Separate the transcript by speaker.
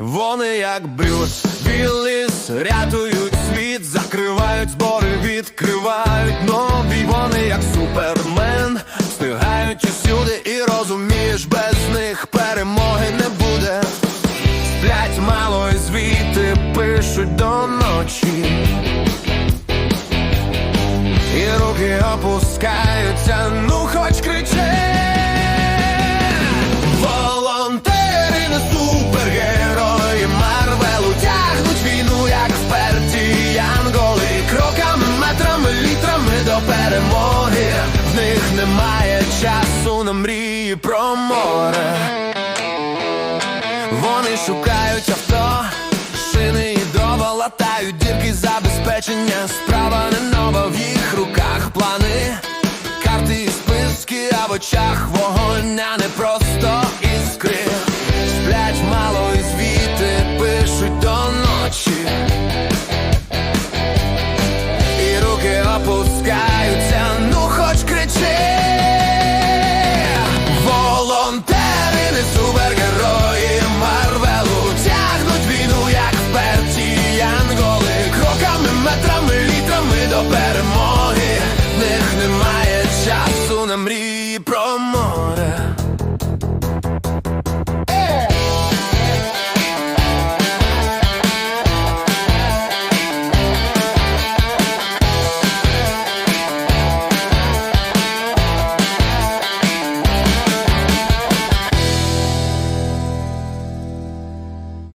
Speaker 1: Вони як Брюс Вілліс рятують світ, закривають збори, відкривають нові. Вони як супермен, встигають усюди і розумієш, без них перемоги не буде. Сплять мало і звіти пишуть до ночі. І руки опускаються, на мрії про море Вони шукають авто, шини і дрова латають дірки забезпечення. Справа не нова в їх руках плани, карти і списки, а в очах вогонь, а не просто